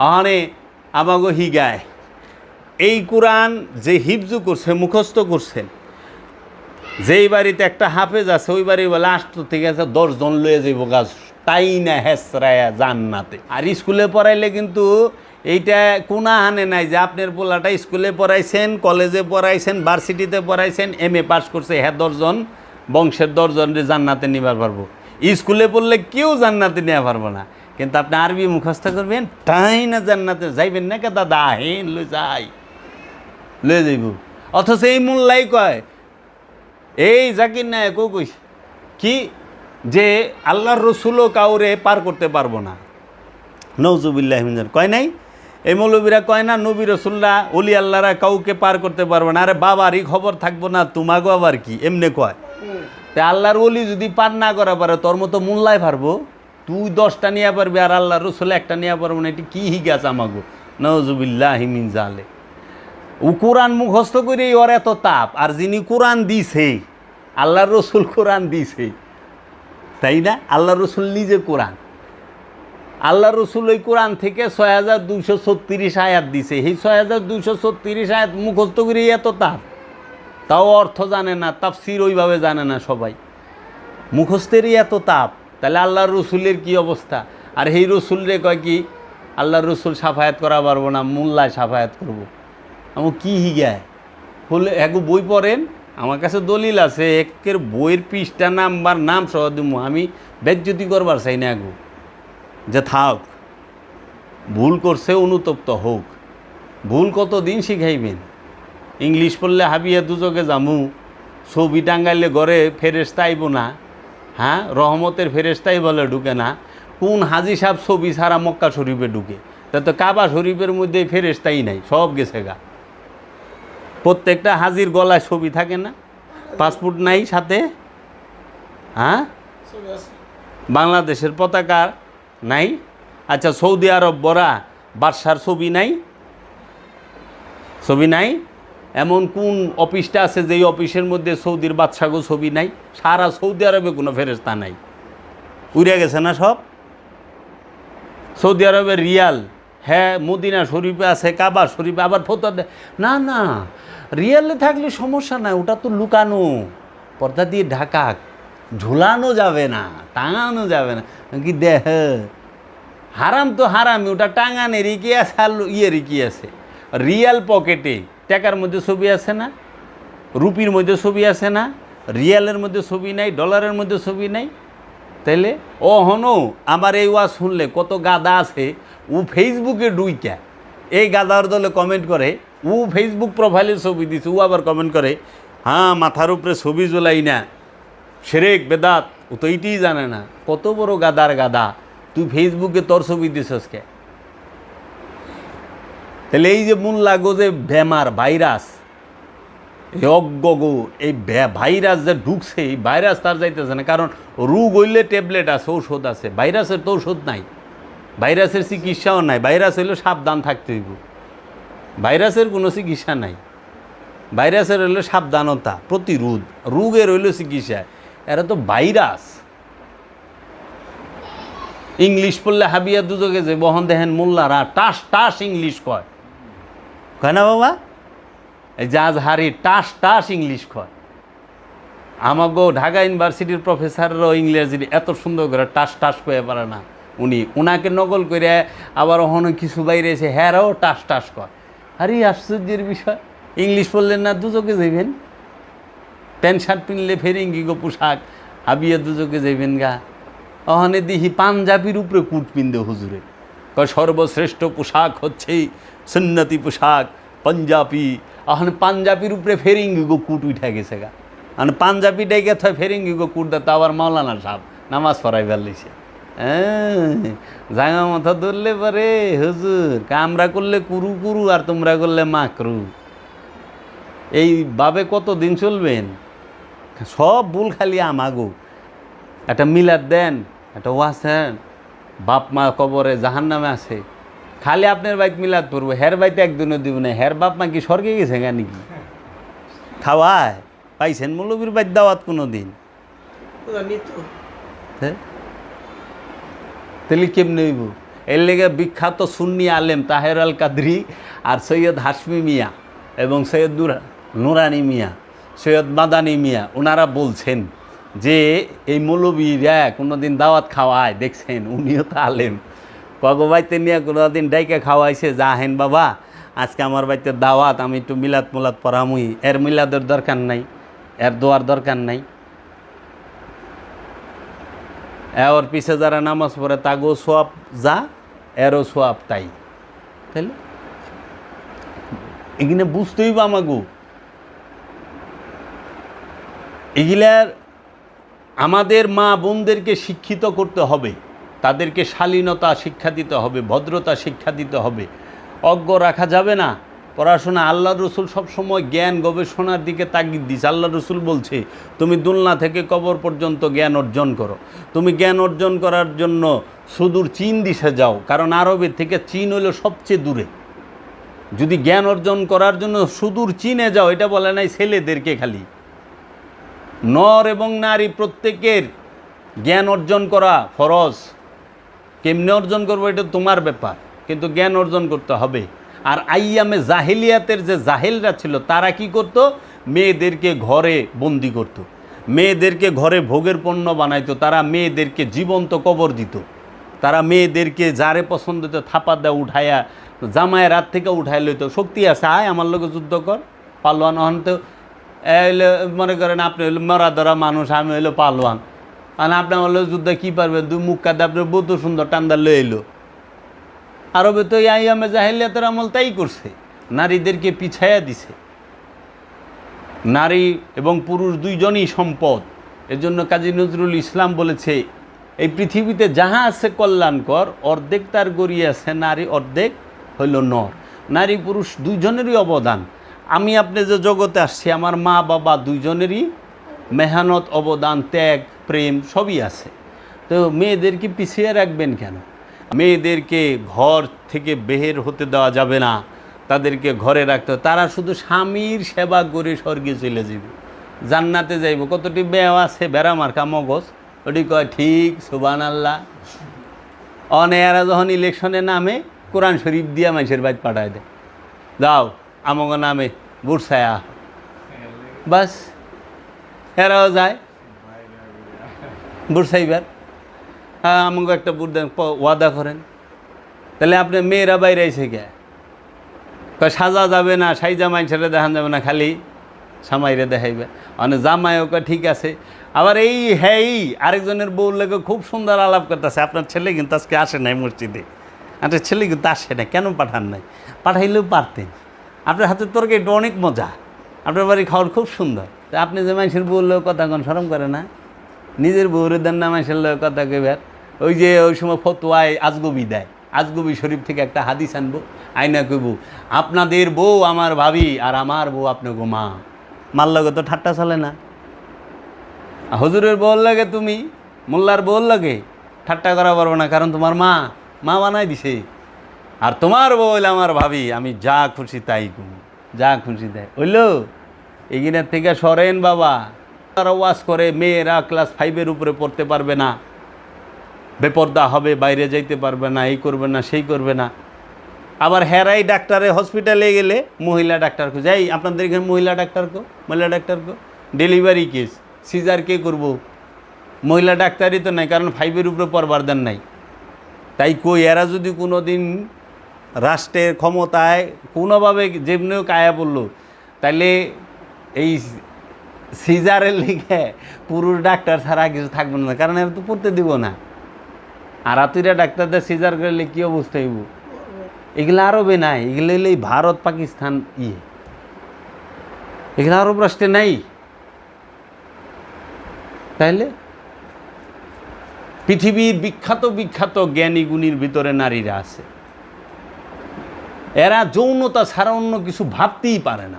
আনে আমাগো হিগায়। এই কোরআন যে হিফজু করছে, মুখস্থ করছেন যেই বাড়িতে একটা হাফেজ আছে, ওই বাড়ি আষ্ট থেকে আছে দশজন লয়ে যাইব গাছ। তাই না হেসরায়া জান্নাতে। আর স্কুলে পড়াইলে কিন্তু এইটা কোনা হানে নাই যে আপনার পোলাটা স্কুলে পড়াইছেন, কলেজে পড়াইছেন, ভার্সিটিতে পড়াইছেন, এম এ পাস করছে হ্যাঁ দশজন বংশের দশজন জান্নাতে নিবার পারব। স্কুলে পড়লে কেউ জান্নাতে নেওয়া পারব না। কিন্তু আপনি আরবি মুখস্থ করবেন? তাই না জান্নাতে যাইবেন না কে দাদা হেন লই যাই। লয়ে যাইব। অথচ এই মোল্লাই কয় এই জাকির নায়ক ও কইস কি যে আল্লাহর রসুলও কাউরে পার করতে পারব না? নৌজুবিল্লাহ কয় নাই? এই মৌলবীরা কয় না নবী রসুল্লাহ অলি আল্লাহরা কাউকে পার করতে পারব না। আরে বাবারই খবর থাকব না তোমাগো আবার কি? এমনি কয়। তা আল্লাহর অলি যদি পার না করা পারে তোর মতো মূল্যায় পারব? তুই দশটা নিয়ে পারবি আর আল্লাহ রসুল একটা নিয়ে পারব না, এটি কি হিগাছ আমাগো? নজুবিল্লাহ মিন জালে। ও কোরআন মুখস্থ করে ওর এত তাপ, আর যিনি কোরআন দিছে, আল্লাহর রসুল কোরআন দিছে। তাই না? আল্লাহ রসুল নিজে কোরআন। আল্লাহ রসুল ওই কোরআন থেকে ছয় হাজার দুইশো ছত্রিশ আয়াত দিছে। এই ছয় হাজার দুইশো ছত্রিশ আয়াত মুখস্থ করে এত তাপ। তাও অর্থ জানে না, তাফসির ওইভাবে জানে না সবাই। মুখস্থেরই এত তাপ। তাহলে আল্লাহর রসুলের কি অবস্থা? আর এই রসুল রে কয় কি, আল্লাহর রসুল সাফায়াত করা পারব না, মোল্লায় সাফায়াত করব। আমার কি হিগায়? হলে এক বই পড়েন? আমার কাছে দলিল আছে, একের বইয়ের পৃষ্ঠা, নাম্বার, নাম সহ দিমু। আমি বেজ্জতি করবার চাই না আগু যে থাক, ভুল করছে, অনুতপ্ত হোক। ভুল কত দিন শিখাইবেন? ইংলিশ পড়লে হাবিয়া দুচকে জামু ছবি টাঙ্গাইলে ঘরে ফেরেস্তা আইব না। হ্যাঁ? রহমতের ফেরেস্তাই বলে ঢুকে না। কোন হাজি সাহেব ছবি ছাড়া মক্কা শরীফে ঢুকে? তা তো কাবা শরীফের মধ্যে ফেরেস্তাই নাই, সব গেছে গা। প্রত্যেকটা হাজির গলায় ছবি থাকে না? পাসপোর্ট নাই সাথে? হ্যাঁ? বাংলাদেশের পতাকা নাই? আচ্ছা সৌদি আরব বরা বাদশার ছবি নাই? ছবি নাই? এমন কোন অফিসটা আছে যেই অফিসের মধ্যে সৌদির বাদশাগো ছবি নাই? সারা সৌদি আরবে কোনো ফেরস্তা নাই। উড়ে গেছে না সব? সৌদি আরবের রিয়াল হ্যাঁ মদিনা শরীফে আছে, কাবা শরীফে, আবার ফতোয়া দেয় না না, রিয়ালে থাকলে সমস্যা নাই, ওটা তো লুকানো। পর্দা দিয়ে ঢাকা, ঝুলানো যাবে না, টাঙানো যাবে না। কি দেহ? হারাম তো হারামি ওটা টাঙানে রিকি আছে আর ইয়ে রিকি আছে? রিয়াল পকেটে। টাকার মধ্যে ছবি আছে না, রুপির মধ্যে ছবি আছে না, রিয়ালের মধ্যে ছবি নাই, ডলারের মধ্যে ছবি নাই? তাইলে, ও হনো, আমার এই ওয়া শুনলে কত গাদা আছে, ও ফেসবুকে ডুইকা এই গাদার দলে কমেন্ট করে, ও ফেসবুক প্রোফাইলে ছবি দিছে, ও আবার কমেন্ট করে হ্যাঁ মাথার উপরে ছবি জ্বলাই না। সেরেক, বেদাত, ও তো এইটিই জানে না। কত বড় গাদার গাদা, তুই ফেসবুকে তোর ছবি দিছস কে? তাহলে এই যে মূল লাগো যে বেমার ভাইরাস, এই অজ্ঞগো, এই ভাইরাস যে ঢুকছে, এই ভাইরাস তার যাইতেছে না। কারণ রোগ হইলে ট্যাবলেট আছে, ঔষধ আছে। ভাইরাসের তো ঔষধ নাই। ভাইরাসের চিকিৎসাও নাই। ভাইরাস হইলে সাবধান থাকতে হইব। ভাইরাসের কোনো চিকিৎসা নাই। ভাইরাসের হইল সাবধানতা, প্রতিরোধ। রোগের হইল চিকিৎসা। এরা তো ভাইরাস। ইংলিশ পড়লে হাবিয়া দুজকে যে বহন দেখেন মোল্লারা, টাস টাস ইংলিশ কয়। কয় না বাবা? এই জাহাজ হারি টাস টাস ইংলিশ কয়। আমাগো ঢাকা ইউনিভার্সিটির প্রফেসররাও ইংরেজি এত সুন্দর করে টাস টাস কয়ে পারে না। উনি উনাকে নকল করে আবার ওখানে কিছু বাইরে এসে হ্যারাও টাস টাস কয়। আরে আশ্চর্যের বিষয়। ইংলিশ পড়লেন না দুচোকে যাইবেন? প্যান্ট শার্ট পিনলে ফেরিঙ্গি গো পোশাক, হাবিয়ে দুচোকে যাইবেন গা? ওখানে দেখি পাঞ্জাবির উপরে কুট পিনদে হুজুরে। সর্বশ্রেষ্ঠ পোশাক হচ্ছে সুন্নতি পোশাক, পাঞ্জাবি। এখন পাঞ্জাবির উপরে ফেরিঙ্গি গো কুট উঠে গেছে গা। মানে পাঞ্জাবি ডেকে থয় গো কুট দেয় আবার মাওলানা সাহেব নামাজ পড়াই ফেলিছে জাঙা মাথা ধরলে পারে, হুজুর, কামরা করলে কুরু কুরু আর তোমরা করলে মাকরু। এই বাবে কত দিন চলবেন? সব ভুল খালি আমাগো। একটা মিলাদ দেন, একটা ওয়াসেন বাপ মা কবরে জাহান নামে আছে। খালি আপনার বাইক মিলাদ পড়ব, হের বাইতে একদিনও দিব না, হের বাপ মা কি স্বর্গে গেছে গা নাকি? খাওয়ায়, পাইছেন মৌলবীর বাইক দাওয়াত কোনো দিন তাহলে কেমনে হইব? এর লেগে বিখ্যাত সুন্নি আলেম তাহের আল কাদরি আর সৈয়দ হাসমি মিয়া এবং সৈয়দ নুরা- নুরানি মিয়া, সৈয়দ মাদানি মিয়া ওনারা বলছেন যে এই মৌলবীরা কোনোদিন দাওয়াত খাওয়ায়, দেখছেন, উনিও তো আলেম। কগবাইতে নিয়ে কোনোদিন ডাইকে খাওয়াইছে যাহেন বাবা, আজকে আমার বাড়িতে দাওয়াত, আমি একটু মিলাদ মুলাদ পড়ামুই। এর মিলাদের দরকার নাই, এর দোয়ার দরকার নাই। এর পিছে যারা নামাজ পড়ে, তাগো সোয়াব যা, এরও সোয়াব তাই। তাইলে? এখানে বুঝতেই বা আমাগো। এগুলার আমাদের মা বোনদেরকে শিক্ষিত করতে হবে, তাদেরকে শালীনতা শিক্ষা দিতে হবে, ভদ্রতা শিক্ষা দিতে হবে। অজ্ঞ রাখা যাবে না। পড়াশোনা আল্লাহ রসুল সবসময় জ্ঞান গবেষণার দিকে তাগিদ দিস আল্লাহ রসুল বলছে, তুমি দুলনা থেকে কবর পর্যন্ত জ্ঞান অর্জন করো। তুমি জ্ঞান অর্জন করার জন্য সুদূর চীন দিশে যাও, কারণ আরবের থেকে চীন হলো সবচেয়ে দূরে। যদি জ্ঞান অর্জন করার জন্য সুদূর চীনে যাও, এটা বলে নাই ছেলেদেরকে খালি। নর এবং নারী প্রত্যেকের জ্ঞান অর্জন করা ফরজ। কেমনে অর্জন করব এটা তোমার ব্যাপার, কিন্তু জ্ঞান অর্জন করতে হবে। আর আইয়ামে জাহেলিয়াতের যে জাহেলরা ছিল, তারা কি করত? মেয়েদেরকে ঘরে বন্দি করত। মেয়েদেরকে ঘরে ভোগের পণ্য বানাইতো, তারা মেয়েদেরকে জীবন্ত কবর দিত। তারা মেয়েদেরকে যারে পছন্দ হতো থাপা দেওয়া উঠাইয়া জামায় রাত থেকে উঠাই লইতো। শক্তি আছে, আয়, আমার লোকে যুদ্ধ কর। পালোয়ান হন তো মনে করেন আপনি হইল মরা ধরা মানুষ, আমি হইল পালোয়ান। আর আপনি আমার যুদ্ধে কী পারবেন? দুই মুখ কাদে আপনার বহুত সুন্দর টান্দা লয়ে এলো। আরবে তো এই আইয়ামে জাহিলিয়াতের আমল তাই করছে। নারীদেরকে পিছাইয়া দিছে। নারী এবং পুরুষ দুইজনই সম্পদ। এজন্য কাজী নজরুল ইসলাম বলেছে, এই পৃথিবীতে যাহা আছে কল্যাণকর, অর্ধেক তার গড়িয়ে আছে, নারী অর্ধেক হইল নর। নারী পুরুষ দুইজনেরই অবদান। আমি আপনি যে জগতে আসছি, আমার মা, বাবা দুইজনেরই মেহনত, অবদান, ত্যাগ, প্রেম সবই আছে। তো মেয়েদেরকে পিছিয়ে রাখবেন কেন? মেয়েদেরকে ঘর থেকে বের হতে দেওয়া যাবে না, তাদেরকে ঘরে রাখতে। তারা শুধু স্বামীর সেবা করে স্বর্গে চলে যাবে। জান্নাতে যাইব। কতটি বেও আছে বেড়া মার্কা, মগজ? ওটি কয়, ঠিক সুবান আল্লাহ অনেয়ারা যখন ইলেকশনে নামে, কোরআন শরীফ দিয়া মানুষের বাইত পাঠায় দেয়। যাও, আমগো নামে বুড়সায়া। বাস, এরাও যায়। বুড়সাইবার। হ্যাঁ আমাকে একটা বুট দেন ওয়াদা করেন। তাহলে আপনার মেয়েরা বাইরে এসে গে সাজা যাবে না, সাইজা মাইনছেরে দেখান যাবে না, খালি সামাইরে দেখাইবে। মানে জামাই ওকে ঠিক আছে। আবার এই হ্যাঁ আরেকজনের বউ লেগে খুব সুন্দর আলাপ করতেছে। আপনার ছেলে কিন্তু আজকে আসে নাই মসজিদে। আচ্ছা ছেলে কিন্তু আসে না কেন পাঠান নাই? পাঠাইলেও পারতেন। আপনার হাতে তরকারিটা অনেক মজা। আপনার বাড়ি খাওয়ার খুব সুন্দর। তা আপনি যে মানুষের বউ লোক কথা কোন সরম করে না? নিজের বউরে দেন না মানুষের লোক কথা কেবার ওই যে ওই সময় ফতোয়ায় আজগবি দেয়। আজগবি শরীফ থেকে একটা হাদিস আনব। আইনা কইব, আপনাদের বউ আমার ভাবি আর আমার বউ আপনাকে মা। মার লগে তো ঠাট্টা চলে না। হজুরের বউর লাগে তুমি, মোল্লার বউর লাগে ঠাট্টা করা পারব না, কারণ তোমার মা। মা বানাই দিছে। আর তোমার হইলে আমার ভাবি, আমি যা খুশি তাই করি, যা খুশি তাই হইল এগিনের থেকে সরেন বাবা। তারা ওয়াজ করে, মেয়েরা ক্লাস ফাইভের উপরে পড়তে পারবে না। বেপর্দা হবে, বাইরে যাইতে পারবে না, এই করবে না, সেই করবে না। আবার হেরাই ডাক্তারে হসপিটালে গেলে মহিলা ডাক্তার কো যাই, আপনাদের এখানে মহিলা ডাক্তার কো? মহিলা ডাক্তার কো? ডেলিভারি কেস সিজার কে করব? মহিলা ডাক্তারই তো নাই, কারণ ফাইভের উপরে পড়বার দেন নাই। তাই কই, এরা যদি কোনো দিন রাষ্ট্রের ক্ষমতায় কোনোভাবে যেমনিও কায়া পড়ল, তাইলে এই সিজারের লিখে পুরুষ ডাক্তার ছাড়া কিছু থাকবে না, কারণ এরা তো পড়তে দিব না। আর আতুরা ডাক্তারদের সিজার করলে কী অবস্থা হইব? এগুলো আরবে নাই, এগুলো এই ভারত, পাকিস্তান ইয়ে। এগুলো আরব রাষ্ট্রে নাই। তাইলে? পৃথিবীর বিখ্যাত বিখ্যাত জ্ঞানী গুণীর ভিতরে নারীরা আছে। এরা যৌনতা ছাড়া অন্য কিছু ভাবতেই পারে না।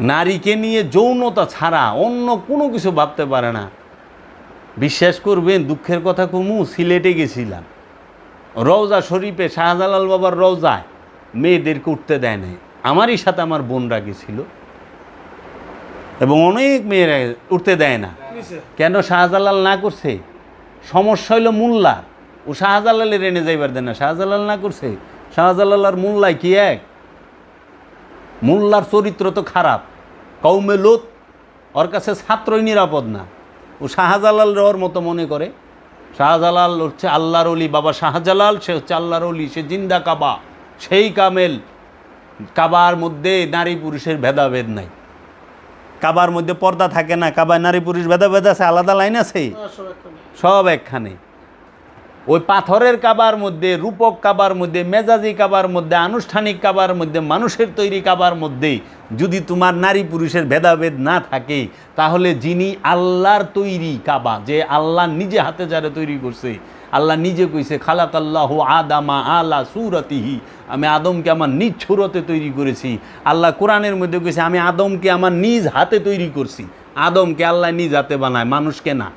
নারীকে নিয়ে যৌনতা ছাড়া অন্য কোনো কিছু ভাবতে পারে না। বিশ্বাস করবেন দুঃখের কথা কমু সিলেটে গেছিলাম। রওজা শরীফে শাহজালাল বাবার রওজায় মেয়েদেরকে উঠতে দেয় নাই। আমারই সাথে আমার বোনরা গেছিল। এবং অনেক মেয়েরা উঠতে দেয় না। কেন শাহজালাল না করছে? সমস্যা হইল মোল্লা ও শাহজালালের এনে যাইবার দেয় না। শাহজালাল না করছে? শাহজালাল মোল্লাই কি এক? মোল্লার চরিত্র তো খারাপ। কৌমে লোত ওর কাছে ছাত্রই নিরাপদ না। ও শাহজালাল ওর মতো মনে করে। শাহজালাল হচ্ছে আল্লাহর অলি বাবা শাহজালাল সে হচ্ছে আল্লাহর অলি সে জিন্দা কাবা সেই কামেল। কাবার মধ্যে নারী পুরুষের ভেদাভেদ নাই। কাবার মধ্যে পর্দা থাকে না কাবায় নারী পুরুষ ভেদাভেদ আছে আলাদা লাইন আছে? সব একখানে। ওই পাথরের কাবার মধ্যে, রূপক কাবার মধ্যে, মেজাজি কাবার মধ্যে, আনুষ্ঠানিক কাবার মধ্যে, মানুষের তৈরি কাবার মধ্যে যদি তোমার নারী পুরুষের ভেদাভেদ না থাকে, তাহলে যিনি আল্লাহর তৈরি কাবা, যে আল্লাহ নিজে হাতে যারা তৈরি করছে, আল্লাহ নিজে কইছে খালাক আল্লাহ আদামা আলা সুরতিহি আমি আদমকে আমার নিজ ছুরতে তৈরি করেছি। আল্লাহ কোরআনের মধ্যে কইছে, আমি আদমকে আমার নিজ হাতে তৈরি করছি, আদমকে আল্লাহ নিজ হাতে বানায়, মানুষকে না।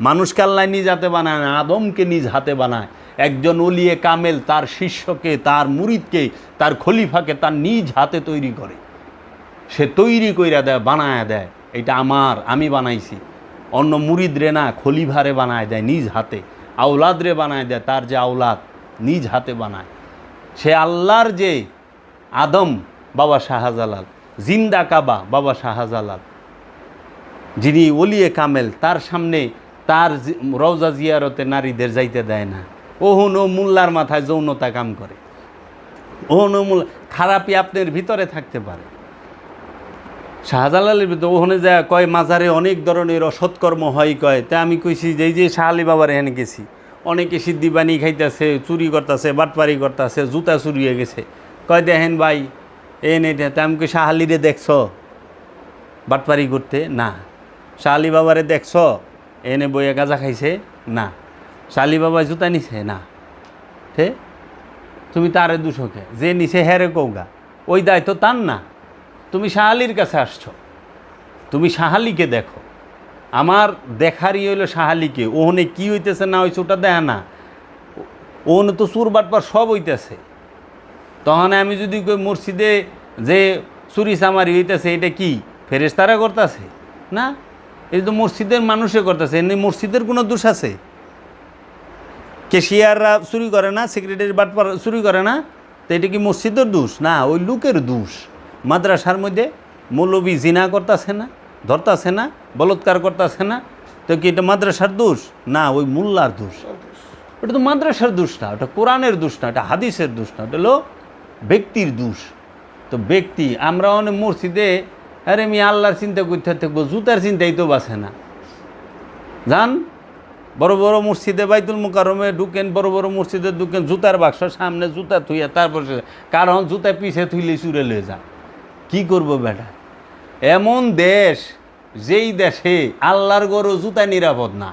মানুষকে আল্লাহ নিজ হাতে বানায় না, আদমকে নিজ হাতে বানায়। একজন অলিয়ে কামেল তার শিষ্যকে, তার মুরিদকে, তার খলিফাকে তার নিজ হাতে তৈরি করে। সে তৈরি কইরা দেয়, বানায় দেয়। এটা আমার, আমি বানাইছি। অন্য মুরিদরে না খলিভারে বানায় দেয় নিজ হাতে। আওলাদরে বানায় দেয়, তার যে আওলাদ, নিজ হাতে বানায়। সে আল্লাহর যে আদম, বাবা শাহজালাল। জিন্দা কাবা, বাবা শাহজালাল। যিনি ওলিয়ে কামেল, তার সামনে তার রওজা জিয়ারতে নারীদের যাইতে দেয় না। ওহন ও মোল্লার মাথায় যৌনতা কাম করে। ওহন ও মোল্লা খারাপই আপনার ভিতরে থাকতে পারে। শাহজালালের ভিতরে ওখানে যায় কয়, মাজারে অনেক ধরনের অসৎকর্ম হয় কয়। তা আমি কইছি যে যে শাহালি বাবার এখানে গেছি, অনেকে সিদ্ধি বানি খাইতেছে, চুরি করতেছে, বাটপারি করতেছে, জুতা চুরি হয়ে গেছে। কয়, দেখেন ভাই এ নেই তা আমি কই শাহালিরে দেখছ? বাটপারি করতে? না। শাহালি বাবারে দেখছ? এনে বইয়া গাঁজা খাইছে? না। শালি বাবা জুতা নিছে? না। হে? তুমি তারে দুশোকে যে নিছে হেরে কৌগা। ওই দায়িত্ব তার না। তুমি শাহালির কাছে আসছো। তুমি শাহালিকে দেখো। আমার দেখারই হইল শাহালিকে। ওহনে কি হইতেছে না হইছে ওটা দেয় না। ওহনে তো সুর বাটপার সব হইতেছে। তখন আমি যদি মসজিদে যে চুরি চামারি হইতেছে, এটা কি ফেরেস্তারা করতেছে? না। এই তো মসজিদের মানুষে করতেছে এমনি মসজিদের কোনো দোষ আছে? কেশিয়াররা চুরি করে না সেক্রেটারি বাটপার চুরি করে না, তো এটা কি মসজিদের দোষ? না, ওই লোকের দোষ। মাদ্রাসার মধ্যে মৌলবী জিনা করতেছে না, ধরতাছে না, বলৎকার করতেছে না, তো কি এটা মাদ্রাসার দোষ? না, ওই মোল্লার দোষ। ওটা তো মাদ্রাসার দোষ না, ওটা কোরআনের দোষ না এটা হাদিসের দোষ না, ওটা হলো ব্যক্তির দোষ। তো ব্যক্তি, আমরা অনেক মসজিদে আরে মি আল্লাহর চিন্তা করতে থাকব জুতার চিন্তাই তো বাসে না। জান, বড় বড় মসজিদে বাইতুল মুকারমে ঢুকেন, বড় বড় মসজিদে ঢুকেন, জুতার বাক্স সামনে জুতা থুইয়া তারপর কারণ জুতা পিছে থুইলে চুরে লয়ে যান কি করব বেটা? এমন দেশ, যেই দেশে আল্লাহর গরু জুতা নিরাপদ না।